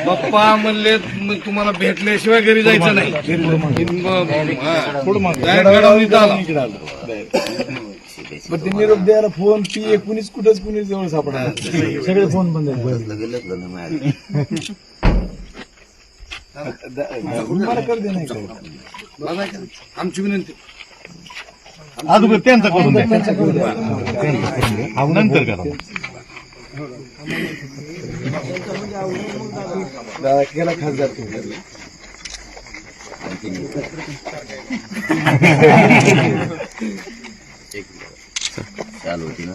पप्पा म्हणले "मी तुम्हाला भेटल्याशिवाय घरी जायचं नाही. पण ते निरोप द्यायला फोन पी कुणीच कुठंच कुणी जवळ सापडा सगळे फोन बंद मला कर दे नाही का? मला काय? आमची विनंती अगोदर त्यांचा करून. नंतर करा दादा केला खासदार चालू होती ना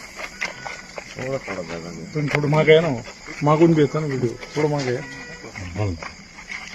थोडं थोडं पण थोडं मागे आहे ना हो. मागून बी ना व्हिडिओ थोडं मागे आहे.